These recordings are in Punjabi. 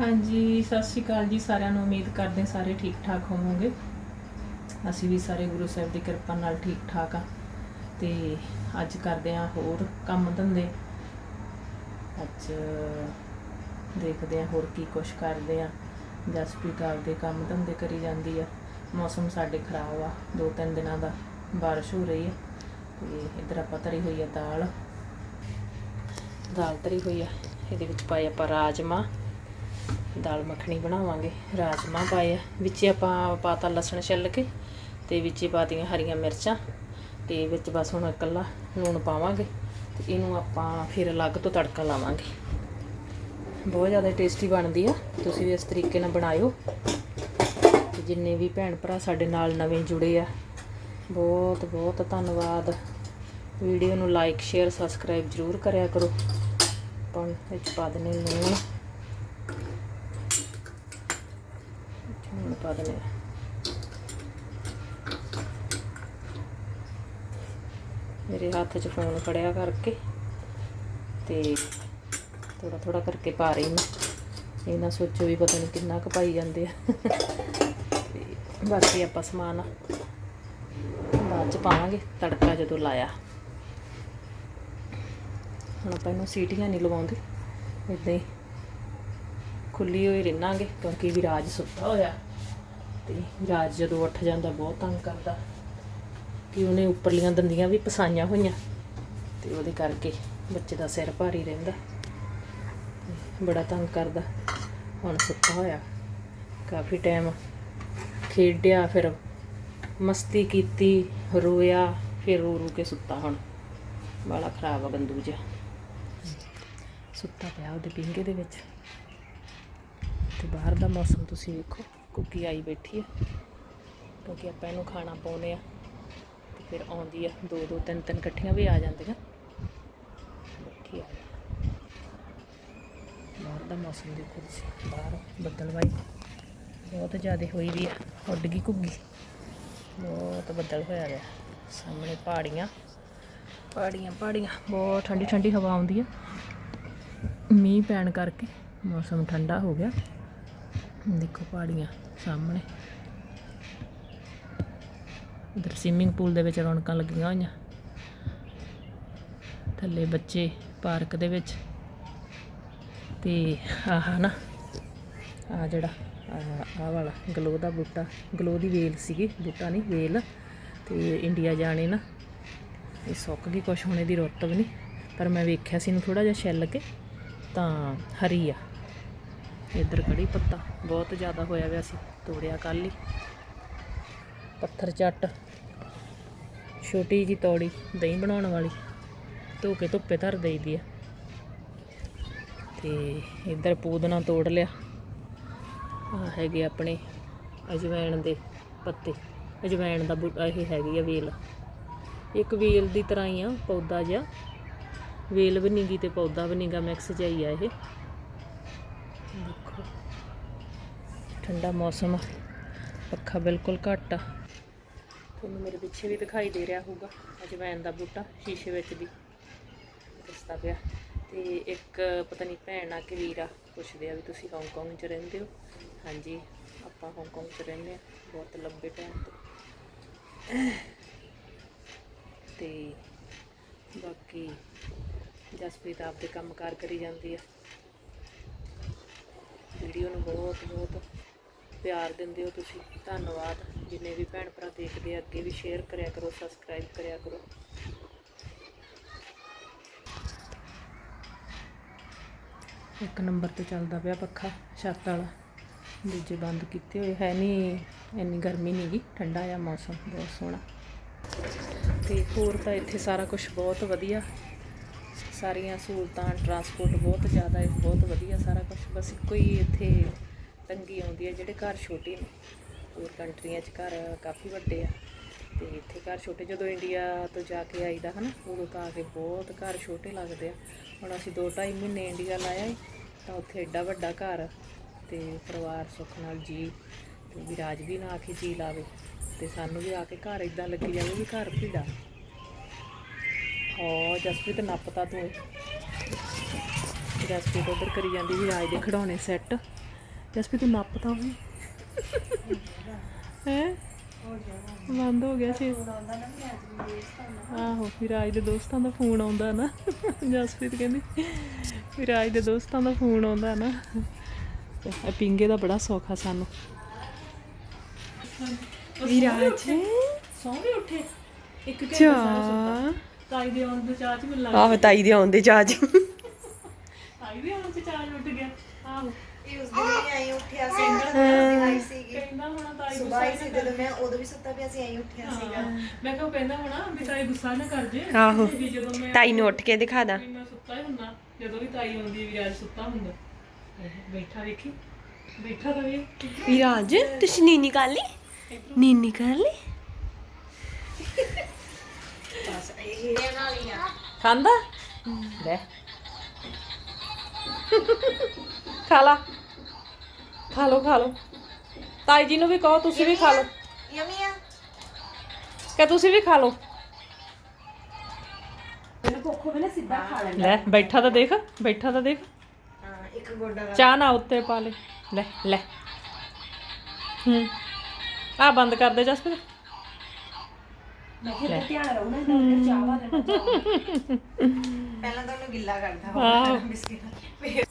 ਹਾਂਜੀ, ਸਤਿ ਸ਼੍ਰੀ ਅਕਾਲ ਜੀ ਸਾਰਿਆਂ ਨੂੰ। ਉਮੀਦ ਕਰਦੇ ਸਾਰੇ ਠੀਕ ਠਾਕ ਹੋਵੋਗੇ। ਅਸੀਂ ਵੀ ਸਾਰੇ ਗੁਰੂ ਸਾਹਿਬ ਦੀ ਕਿਰਪਾ ਨਾਲ ਠੀਕ ਠਾਕ ਆ ਤੇ ਅੱਜ ਕਰਦੇ ਆ ਹੋਰ ਕੰਮ ਧੰਦੇ। ਅੱਜ ਦੇਖਦੇ ਆ ਹੋਰ ਕੀ ਕੁਛ ਕਰਦੇ ਆ ਜਸਪ੍ਰੀਤ ਆਪਦੇ ਕੰਮ ਧੰਦੇ ਕਰੀ ਜਾਂਦੀ ਆ। ਮੌਸਮ ਸਾਡੇ ਖਰਾਬ ਆ ਦੋ ਤਿੰਨ ਦਿਨਾਂ ਦਾ ਬਾਰਿਸ਼ ਹੋ ਰਹੀ ਹੈ ਤੇ ਇੱਧਰ ਆਪਾਂ ਧਰੀ ਹੋਈ ਆ ਦਾਲ। ਦਾਲ ਧਰੀ ਹੋਈ ਆ, ਇਹਦੇ ਵਿੱਚ ਪਾਏ ਆਪਾਂ ਰਾਜਮਾ ਦਾਲ ਮੱਖਣੀ ਬਣਾਵਾਂਗੇ। ਰਾਜਮਾ ਪਾਏ ਆ। ਵਿੱਚ ਆਪਾਂ ਪਾਤਾ ਲਸਣ ਛਿੱਲ ਕੇ ਤੇ ਵਿੱਚ ਪਾਤੀਆਂ ਹਰੀਆਂ ਮਿਰਚਾਂ ਤੇ ਵਿੱਚ ਬਸ ਹੁਣ ਇਕੱਲਾ ਲੂਣ ਪਾਵਾਂਗੇ ਤੇ ਇਹਨੂੰ ਆਪਾਂ ਫਿਰ ਅਲੱਗ ਤੋਂ ਤੜਕਾ ਲਾਵਾਂਗੇ। ਬਹੁਤ ਜ਼ਿਆਦਾ ਟੇਸਟੀ ਬਣਦੀ ਆ। ਤੁਸੀਂ ਵੀ ਇਸ ਤਰੀਕੇ ਨਾਲ ਬਣਾਇਓ। ਤੇ ਜਿੰਨੇ ਵੀ ਭੈਣ ਭਰਾ ਸਾਡੇ ਨਾਲ ਨਵੇਂ ਜੁੜੇ ਆ, ਬਹੁਤ ਬਹੁਤ ਧੰਨਵਾਦ। ਵੀਡੀਓ ਨੂੰ ਲਾਈਕ ਸ਼ੇਅਰ ਸਬਸਕ੍ਰਾਈਬ ਜ਼ਰੂਰ ਕਰਿਆ ਕਰੋ। ਆਪਾਂ ਵਿੱਚ ਪਾ ਦਨੇ ਲੂਣ ਲੂਣ ਪਾ ਦਨੇ ਮੇਰੇ ਹੱਥ 'ਚ ਫੋਨ ਫੜਿਆ ਕਰਕੇ ਤੇ ਥੋੜਾ ਥੋੜਾ ਕਰਕੇ ਪਾ ਰਹੀ ਮੈਂ। ਇਹ ਨਾ ਸੋਚੋ ਵੀ ਪਤਾ ਨਹੀਂ ਕਿੰਨਾ ਕੁ ਪਾਈ ਜਾਂਦੇ ਆ। ਬਾਕੀ ਆਪਾਂ ਸਮਾਨ ਬਾਅਦ ਚ ਪਾਵਾਂਗੇ, ਤੜਕਾ ਜਦੋਂ ਲਾਇਆ। ਹੁਣ ਆਪਾਂ ਇਹਨੂੰ ਸੀਟੀਆਂ ਨਹੀਂ ਲਵਾਉਂਦੇ ਇਦਾਂ ਹੀ ਖੁੱਲੀ ਹੋਈ ਰਹਿਣਾਂਗੇ ਕਿਉਂਕਿ ਵਿਰਾਜ ਸੁੱਤਾ ਹੋਇਆ। ਤੇ ਰਾਜ ਜਦੋਂ ਉੱਠ ਜਾਂਦਾ ਬਹੁਤ ਤੰਗ ਕਰਦਾ ਕਿ ਉਹਨੇ ਉੱਪਰਲੀਆਂ ਦੰਦੀਆਂ ਵੀ ਪਸਾਈਆਂ ਹੋਈਆਂ ਤੇ ਉਹਦੇ ਕਰਕੇ ਬੱਚੇ ਦਾ ਸਿਰ ਭਾਰੀ ਰਹਿੰਦਾ ਬੜਾ ਤੰਗ ਕਰਦਾ। ਹੁਣ ਸੁੱਤਾ ਹੋਇਆ। ਕਾਫੀ ਟਾਈਮ ਖੇਡਿਆ, ਫਿਰ ਮਸਤੀ ਕੀਤੀ, ਰੋਇਆ, ਫਿਰ ਰੋ ਰੋ ਕੇ ਸੁੱਤਾ ਹੁਣ। ਬਾਲਾ ਖਰਾਬ ਆ ਗੰਦੂ ਜਿਹਾ। ਸੁੱਤਾ ਪਿਆ ਉਹਦੇ ਪਿੰਗੇ ਦੇ ਵਿੱਚ। ਤੇ ਬਾਹਰ ਦਾ ਮੌਸਮ ਤੁਸੀਂ ਵੇਖੋ। ਕੁੱਕੀ ਆਈ ਬੈਠੀ ਹੈ ਕਿਉਂਕਿ ਆਪਾਂ ਇਹਨੂੰ ਖਾਣਾ ਪਾਉਂਦੇ ਆ ਤੇ ਫਿਰ ਆਉਂਦੀ ਆ, ਦੋ ਦੋ, ਤਿੰਨ ਤਿੰਨ ਇਕੱਠੀਆਂ ਵੀ ਆ ਜਾਂਦੀਆਂ। ਬੈਠੀ ਆ। ਬਾਹਰ ਦਾ ਮੌਸਮ ਦੇਖੋ ਤੁਸੀਂ, ਬਾਹਰ ਬੱਦਲਵਾਈ ਬਹੁਤ ਜ਼ਿਆਦਾ ਹੋਈ ਵੀ ਆ, ਉੱਡ ਗਈ ਘੁੱਗੀ। ਬਹੁਤ ਬੱਦਲ ਹੋਇਆ ਰਿਹਾ ਸਾਹਮਣੇ ਪਹਾੜੀਆਂ ਪਹਾੜੀਆਂ ਪਹਾੜੀਆਂ। ਬਹੁਤ ਠੰਡੀ ਠੰਡੀ ਹਵਾ ਆਉਂਦੀ ਆ। ਮੀਂਹ ਪੈਣ ਕਰਕੇ ਮੌਸਮ ਠੰਡਾ ਹੋ ਗਿਆ। ਦੇਖੋ ਪਹਾੜੀਆਂ। ਸਾਹਮਣੇ। ਇਧਰ ਸਵਿਮਿੰਗ ਪੂਲ ਦੇ ਵਿੱਚ ਰੌਣਕਾਂ ਲੱਗੀਆਂ ਹੋਈਆਂ। ਥੱਲੇ ਬੱਚੇ ਪਾਰਕ ਦੇ ਵਿੱਚ। ਤੇ ਆਹ ਨਾ ਆ ਜਿਹੜਾ, ਆਹ ਵਾਲਾ, ਗਲੋ ਦਾ ਬੂਟਾ, ਗਲੋ ਦੀ ਵੇਲ ਸੀਗੀ, ਬੂਟਾ ਨਹੀਂ, ਵੇਲ। ਤੇ ਇੰਡੀਆ ਜਾਣੇ ਨਾ, ਇਹ ਸੁੱਕ ਗਈ, ਕੁਛ ਹੋਣੇ ਦੀ ਰੁੱਤ ਵੀ ਨਹੀਂ। ਪਰ ਮੈਂ ਵੇਖਿਆ ਸੀ ਇਹਨੂੰ ਥੋੜਾ ਜਿਹਾ ਛਿੱਲ ਕੇ, ਤਾਂ ਹਰੀ ਆ। ਇੱਧਰ ਕੜੀ ਪੱਤਾ, ਬਹੁਤ ਜ਼ਿਆਦਾ ਹੋਇਆ ਹੋਇਆ ਸੀ, ਤੋੜਿਆ ਕੱਲ ਹੀ। ਪੱਥਰ ਚੱਟ, ਛੋਟੀ ਜੀ ਤੌੜੀ ਦਹੀਂ ਬਣਾਉਣ ਵਾਲੀ ਧੋ ਕੇ ਧੁੱਪੇ ਧਰ ਦੇਈਦੀ ਆ। ਤੇ ਇੱਧਰ ਪੂਦਨਾ ਤੋੜ ਲਿਆ। ਆ ਹੈਗੇ ਆਪਣੇ ਅਜਵਾਇਣ ਦੇ ਪੱਤੇ। ਅਜਵਾਇਣ ਦਾ ਬੂਟਾ ਇਹ ਹੈਗੀ ਆ ਵੇਲ। ਇੱਕ ਵੇਲ ਦੀ ਤਰ੍ਹਾਂ ਹੀ ਆ, ਪੌਦਾ ਜਿਹਾ। ਵੇਲ ਵੀ ਨਹੀਂਗੀ ਤੇ ਪੌਦਾ ਵੀ ਨਹੀਂਗਾ ਮਿਕਸ ਜਿਹਾ ਆ ਇਹ। ਦੇਖੋ। ਠੰਡਾ ਮੌਸਮ ਆ। ਪੱਖਾ ਬਿਲਕੁਲ ਘੱਟ ਆ। ਤੁਹਾਨੂੰ ਮੇਰੇ ਪਿੱਛੇ ਵੀ ਦਿਖਾਈ ਦੇ ਰਿਹਾ ਹੋਊਗਾ। ਅਜਵਾਇਨ ਦਾ ਬੂਟਾ ਸ਼ੀਸ਼ੇ ਵਿੱਚ ਵੀ ਦੱਸਦਾ ਪਿਆ। ਤੇ ਇੱਕ ਪਤਾ ਨਹੀਂ ਭੈਣ ਆ ਕਿ ਵੀਰ ਆ, ਪੁੱਛਦੇ ਆ ਵੀ ਤੁਸੀਂ ਹਾਂਗਕਾਂਗ 'ਚ ਰਹਿੰਦੇ ਹੋ? ਹਾਂਜੀ, ਆਪਾਂ ਹਾਂਗਕਾਂਗ 'ਚ ਰਹਿੰਦੇ ਆ ਬਹੁਤ ਲੰਬੇ ਟਾਈਮ ਤੋਂ। ਤੇ ਬਾਕੀ ਜਸਪ੍ਰੀਤ ਆਪਦੇ ਕੰਮਕਾਰ ਕਰੀ ਜਾਂਦੀ ਆ। ਵੀਡੀਓ ਨੂੰ ਬਹੁਤ ਬਹੁਤ ਪਿਆਰ ਦਿੰਦੇ ਹੋ ਤੁਸੀਂ। ਧੰਨਵਾਦ। ਜਿੰਨੇ ਵੀ ਭੈਣ ਭਰਾ ਦੇਖਦੇ ਆ, ਅੱਗੇ ਵੀ ਸ਼ੇਅਰ ਕਰਿਆ ਕਰੋ ਸਬਸਕ੍ਰਾਈਬ ਕਰਿਆ ਕਰੋ। ਇੱਕ ਨੰਬਰ ਤੇ ਚੱਲਦਾ ਪਿਆ ਪੱਖਾ, ਛੱਤ ਵਾਲਾ। ਦੂਜੇ ਬੰਦ ਕੀਤੇ ਹੋਏ। ਹੈ ਨਹੀਂ ਇੰਨੀ ਗਰਮੀ ਨਹੀਂ ਗੀ, ਠੰਡਾ ਆ ਮੌਸਮ, ਬਹੁਤ ਸੋਹਣਾ। ਤੇ ਹੋਰ ਤਾਂ ਇੱਥੇ ਸਾਰਾ ਕੁਝ ਬਹੁਤ ਵਧੀਆ। ਸਾਰੀਆਂ ਸਹੂਲਤਾਂ ਟਰਾਂਸਪੋਰਟ ਬਹੁਤ ਜ਼ਿਆਦਾ ਹੈ, ਬਹੁਤ ਵਧੀਆ ਸਾਰਾ ਕੁਝ ਬਸ ਇੱਕੋ ਹੀ ਇੱਥੇ ਤੰਗੀ ਆਉਂਦੀ ਹੈ, ਜਿਹੜੇ ਘਰ ਛੋਟੇ ਨੇ। ਹੋਰ ਕੰਟਰੀਆਂ 'ਚ ਘਰ ਕਾਫੀ ਵੱਡੇ ਆ। ਤੇ ਇੱਥੇ ਘਰ ਛੋਟੇ, ਜਦੋਂ ਇੰਡੀਆ ਤੋਂ ਜਾ ਕੇ ਆਈਦਾ ਹਨਾ, ਉਦੋਂ ਤਾਂ ਆ ਕੇ ਬਹੁਤ ਘਰ ਛੋਟੇ ਲੱਗਦੇ ਆ। ਹੁਣ ਅਸੀਂ 2.5 ਮਹੀਨੇ ਇੰਡੀਆ ਲਾਇਆ ਤਾਂ ਉੱਥੇ ਐਡਾ ਵੱਡਾ ਘਰ ਤੇ ਪਰਿਵਾਰ ਸੁੱਖ ਨਾਲ ਜੀ ਤੇ ਵਿਰਾਜ ਵੀ ਨਾ ਆ ਕੇ ਜੀ ਲਾਵੇ। ਤੇ ਸਾਨੂੰ ਵੀ ਆ ਕੇ ਘਰ ਇਦਾਂ ਲੱਗੀ ਜਾਵੇ ਵੀ ਘਰ ਭੀੜਾ। ਹਾਂ ਜਸਪ੍ਰੀਤ ਨੱਪਤਾ ਤੂੰ ਜਸਪ੍ਰੀਤ ਉਧਰ ਕਰੀ ਜਾਂਦੀ ਵੀ ਰਾਜ ਦੇ ਖਿਡੌਣੇ ਸੈੱਟ ਜਸਪੀ ਤੂੰ ਨੱਪਤਾ ਹੋਈ ਹੈ? ਬੰਦ ਹੋ ਗਿਆ ਸੀ। ਆਹੋ ਵਿਰਾਜ ਦੇ ਦੋਸਤਾਂ ਦਾ ਫੋਨ ਆਉਂਦਾ ਨਾ। ਜਸਪ੍ਰੀਤ ਕਹਿੰਦੀ ਵਿਰਾਜ ਦੇ ਦੋਸਤਾਂ ਦਾ ਫੋਨ ਆਉਂਦਾ ਨਾ। ਤੇ ਇਹ ਪਿੰਗੇ ਦਾ ਬੜਾ ਸੌਖਾ ਸਾਨੂੰ। ਵਿਰਾਜ ਸੌਂ ਵੀ ਉੱਠੇ। ਇੱਕ ਘੰਟੇ ਚਾ ਤਾਈ ਦੇ ਆਉਣ ਦੇ ਚਾਹ ਚ ਮੈਨੂੰ ਲੱਗ ਆਹ ਤਾਈ ਦੇ ਆਉਂਦੇ ਚਾਜ ਤਾਈ ਦੇ ਆਉਣ ਚ ਚਾਹ ਚ ਉੱਠ ਗਿਆ। ਆਹੋ। ਇਹ ਉਸ ਦਿਨ ਵੀ ਆਈ ਉੱਠਿਆ ਸੀ ਮੈਂ ਆਈ ਸੀਗੀ। ਕਹਿੰਦਾ ਹੋਣਾ ਤਾਈ ਸੁਬਾਹ ਹੀ ਸੀ ਜਦੋਂ ਮੈਂ ਉਦੋਂ ਵੀ ਸੁੱਤਾ ਪਿਆ ਸੀ ਆਈ ਉੱਠਿਆ ਸੀਗਾ। ਮੈਂ ਕਿਹਾ ਉਹ ਕਹਿੰਦਾ ਹੋਣਾ ਵੀ ਤਾਈ ਗੁੱਸਾ ਨਾ ਕਰ ਜੇ। ਆਹੋ। ਵੀ ਜਦੋਂ ਮੈਂ ਤਾਈ ਨੂੰ ਉੱਠ ਕੇ ਦਿਖਾ ਦਾਂ। ਵੀ ਮੈਂ ਸੁੱਤਾ ਹੀ ਹੁੰਦਾ ਜਦੋਂ ਵੀ ਤਾਈ ਆਉਂਦੀ ਵਿਰਾਜ ਸੁੱਤਾ ਹੁੰਦਾ। ਇਹ ਬੈਠਾ ਵੇਖੀ ਬੈਠਾ ਵੇਖ ਵਿਰਾਜ ਤੁਸੀਂ ਨੀਨੀ ਕਰ ਲਈ? ਨੀਨੀ ਕਰ ਲਈ? ਖਾਂਦਾ? ਲੈ। ਖਾ ਲਾ। ਖਾ ਲੋ ਖਾ ਲੋ ਤਾਈ ਜੀ ਨੂੰ ਵੀ ਕਹੋ ਤੁਸੀਂ ਵੀ ਖਾ ਲੋ ਯਮੀ ਆ। ਕਿ ਤੁਸੀਂ ਵੀ ਖਾ ਲੋ ਮੈਨੂੰ ਭੁੱਖ ਹੋਵੇ ਨਾ ਸਿੱਧਾ ਖਾ ਲੈ ਲੈ ਬੈਠਾ ਤਾਂ ਦੇਖ ਬੈਠਾ ਤਾਂ ਦੇਖ। ਹਾਂ ਇੱਕ ਗੋਡਾ ਲਾ ਚਾਹ ਨਾ ਉੱਤੇ ਪਾ ਲੈ। ਲੈ ਲੈ। ਹੂੰ। ਆ ਬੰਦ ਕਰ ਦੇ ਜਸਪ੍ਰੀਤ। ਮੈਂ ਕਿਹਾ ਧਿਆਨ ਰਹੂ ਨਾ ਇਹਦਾ ਚਾਹ ਵਾਲਾ ਪਹਿਲਾਂ ਤਾਂ ਉਹਨੂੰ ਗਿੱਲਾ ਕਰਦਾ ਆਹੋ। ਬਿਸਕਿਟ।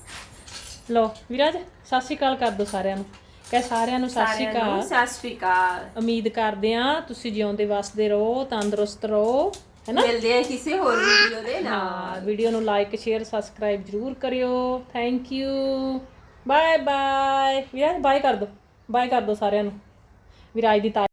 ਲੋ ਵਿਰਾਜ ਸਤਿ ਸ਼੍ਰੀ ਅਕਾਲ ਕਰ ਦੋ ਸਾਰਿਆਂ ਨੂੰ। ਕਹੇ ਸਾਰਿਆਂ ਨੂੰ ਸਤਿ ਸ਼੍ਰੀ ਅਕਾਲ। ਸਤਿ ਸ਼੍ਰੀ ਅਕਾਲ। ਉਮੀਦ ਕਰਦੇ ਆ ਤੁਸੀਂ ਜਿਉਂਦੇ ਵਸਦੇ ਰਹੋ ਤੰਦਰੁਸਤ ਰਹੋ ਹੈਨਾ? ਮਿਲਦੇ ਆ ਕਿਸੇ ਹੋਰ ਵੀਡੀਓ ਦੇ ਨਾਲ। ਹਾਂ ਵੀਡੀਓ ਨੂੰ ਲਾਈਕ ਸ਼ੇਅਰ ਸਬਸਕ੍ਰਾਈਬ ਜਰੂਰ ਕਰਿਓ। Thank you bye bye Viraj bye ਕਰ ਦੋ। ਬਾਏ ਕਰ ਦੋ ਸਾਰਿਆਂ ਨੂੰ। ਵਿਰਾਜ ਦੀ ਤਾਈ